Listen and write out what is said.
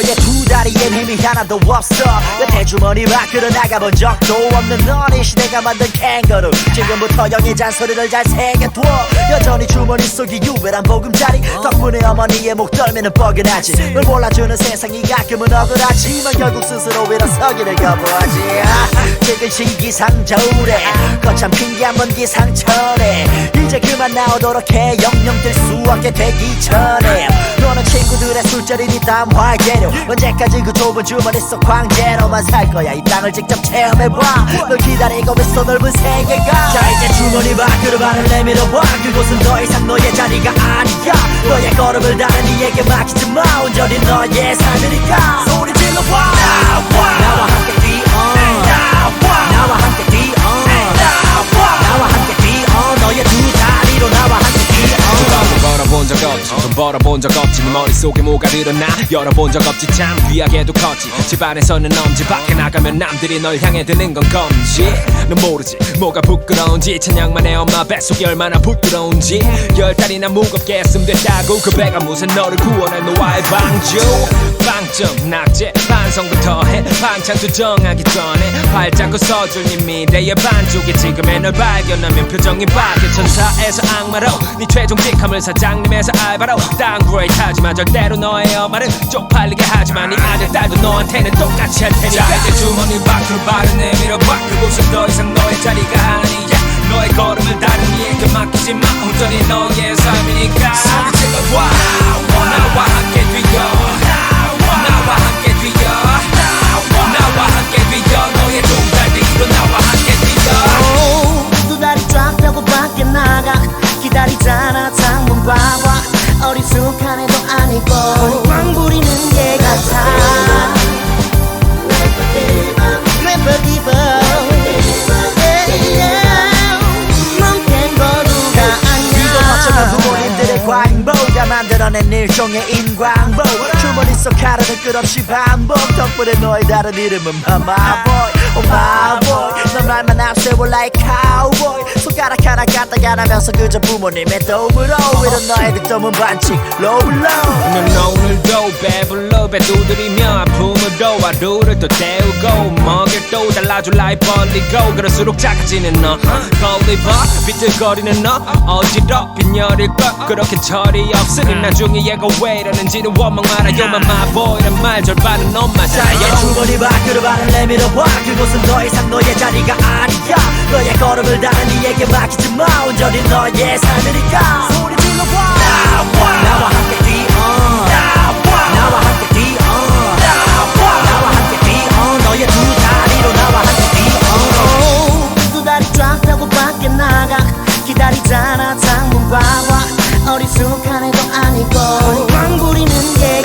너의 두 나이엔 힘이 하나도 없어. 내 대주머니 밖으로 나가본 적도 없는 너네 시대가 만든 캥거루. 지금부터 영의 잔소리를 잘 새겨둬 여전히 주머니 속이 유별한 보금자리. 덕분에 어머니의 목 떨미는 뻐근하지. 널 몰라주는 세상이 가끔은 억울하지만 결국 스스로 일어서기를 거부하지. 아, 지금 시기상저울에 거참 핑계 한번 기상천에 이제 그만 나오도록 해. 영영 될 수 없게 되기 전에 너는 친구들의 술자리니 땀 활개료 언제까지 그 좁은 주머니 속 광재로만 살 거야. 이 땅을 직접 체험해봐. 널 기다리고 있어 넓은 세계가. 자 이제 주머니 밖으로 발을 내밀어봐. 그곳은 더 이상 너의 자리가 없지. 돈 벌어본 적 없지. 네 머릿속에 뭐가 늘어나? 열어본 적 없지. 참 귀하게도 컸지. 집안에서는 엄지 밖에 나가면 남들이 널 향해 드는 건 검지. 넌 모르지. 뭐가 부끄러운지. 찬양만의 엄마 뱃속이 얼마나 부끄러운지. 열 달이나 무겁게 했으면 됐다고 그 배가 무슨 너를 구원할 노아의 방주. 빵점 낙제. 반성부터 해. 반찬 투정하기 전에 발자국 서줄 님이 대의 반쪽에 지금의 널 발견하면 표정이 바뀌어 천사에서 악마로 네 최종 직함을 사장님에서 알 바로 다운그레이드 하지만 절대로 너의 엄마를 쪽팔리게 하지만 네 아들 딸도 너한테는 똑같이 할 테니까. 자 이제 주머니 밖으로 발을 내밀어봐. 그곳은 더 이상 너의 자리가 아니야. 너의 걸음을 다른 이에게 맡기지 마. 온전히 너의 삶이니까. 소리 질러봐 나와 함께 뛰어. 나와 함께 뛰어. 나와 함께 뛰어. 너의 동달 뒤로 나와 함께 뛰어. 두 다리 쫙 펴고 밖에 나가. 기다리잖아 창문 봐봐 어리숙한 애도 아니고 꽝 부리는 게 같아. Never give up 광보가 만들어낸 일종의 인광보. 주머니 속 하루는 끝없이 반복. 덕분에 너의 다른 이름은 마마보이. 오 마보이 너 말만 앞세워 like cowboy. 손가락 하나 갖다가 나면서 그저 부모님의 도움으로 이런 너의 득점은 반칙. Low low 넌 오늘도 배불러 배 두드리며 아픔으로 하루를 또 때우고 먹일 또 달라줄 나이 벌리고 그럴수록 작아지는 너 걸리버 비틀거리는 너 어지럽 빈혈일 것 그렇게 철이 없으니 나중에 얘가 왜 이러는지는 원망 말아요. 마마보이란 말 절반은 이제 사요 주머니 밖으로 발을 내밀어 봐. 그곳은 더 이상 너의 걸음을 다 니에게 맡기지 마. 온전히 너의 삶이니까. 소리 질러봐. 나와. 나와 함께 뛰어 나와. 나와 함께 뛰어 나와. 나와 함께 뛰어 너의 두 다리로 나와 함께 뛰어 두 다리 쫙 펴고 밖에 나가. 기다리잖아 창문 봐봐. 어리숙한 애도 아니고. 광 부리는 게